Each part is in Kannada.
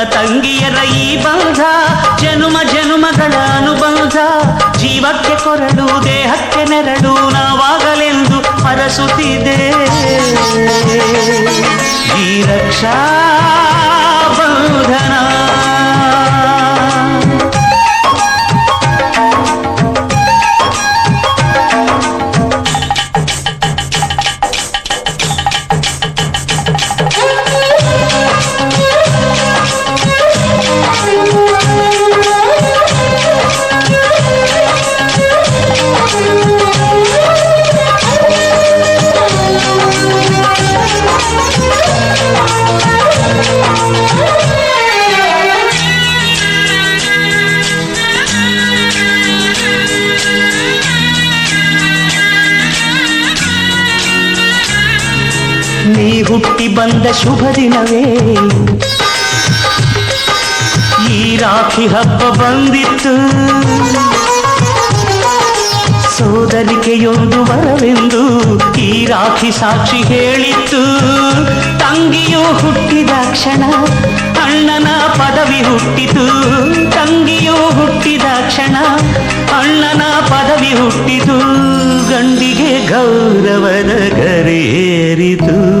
ತಂಗಿಯರ ಈ ಬಂಧ ಜನುಮ ಜನುಮಗಳ ಅನುಬಂಧ ಜೀವಕ್ಕೆ ಕೊರಡು ದೇಹಕ್ಕೆ ನೆರಳು ನಾವಾಗಲೆಂದು ಹರಸುತ್ತಿದೆ ಈ ರಕ್ಷಾ ಬಂಧನ ನೀ ಹುಟ್ಟಿ ಬಂದ ಶುಭ ದಿನವೇ. ಈ ರಾಖಿ ಹಬ್ಬ ಬಂದಿತ್ತು. ಸೋದರಿಕೆಯೊಂದು ಬರವೆಂದು ಈ ರಾಖಿ ಸಾಕ್ಷಿ ಹೇಳಿತ್ತು. ತಂಗಿಯು ಹುಟ್ಟಿದ ಕ್ಷಣ ಅಣ್ಣನ ಪದವಿ ಹುಟ್ಟಿತು. ತಂಗಿಯು ಹುಟ್ಟಿದ ಕ್ಷಣ ಅಣ್ಣನ ಪದವಿ ಹುಟ್ಟಿತು. ಗಂಡಿಗೆ ಗೌರವದ ಗರೇರಿತು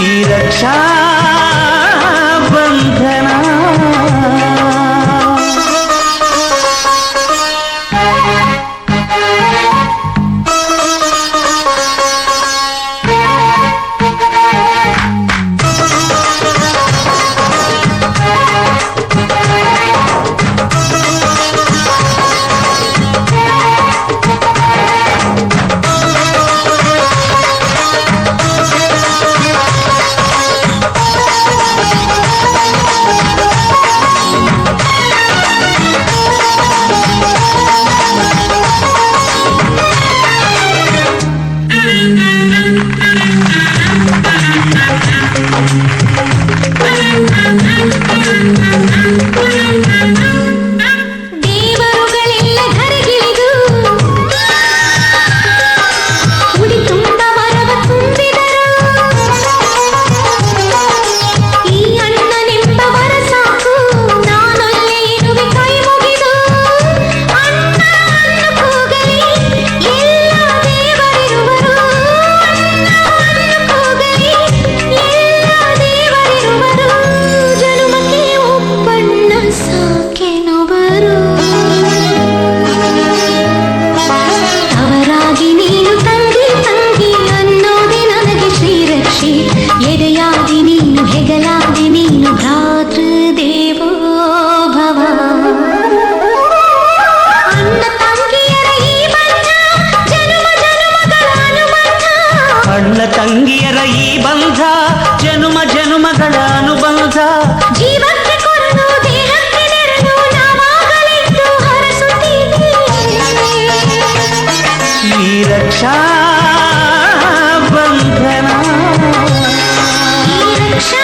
ఈ రక్షా బంధనా ಈ ಬಂಧ ಜನುಮ ಜನುಮಗಳ ಅನುಬಂಧ ಜೀವಕ್ಕೆ ಕೊರಡು ದೇಹಕ್ಕೆ ನೆರಳು ನಾವಾಗಲೆಂದು ಹರಸುತ್ತೀವಿ ಈ ರಕ್ಷಾ ಬಂಧನ ಈ ರಕ್ಷಾ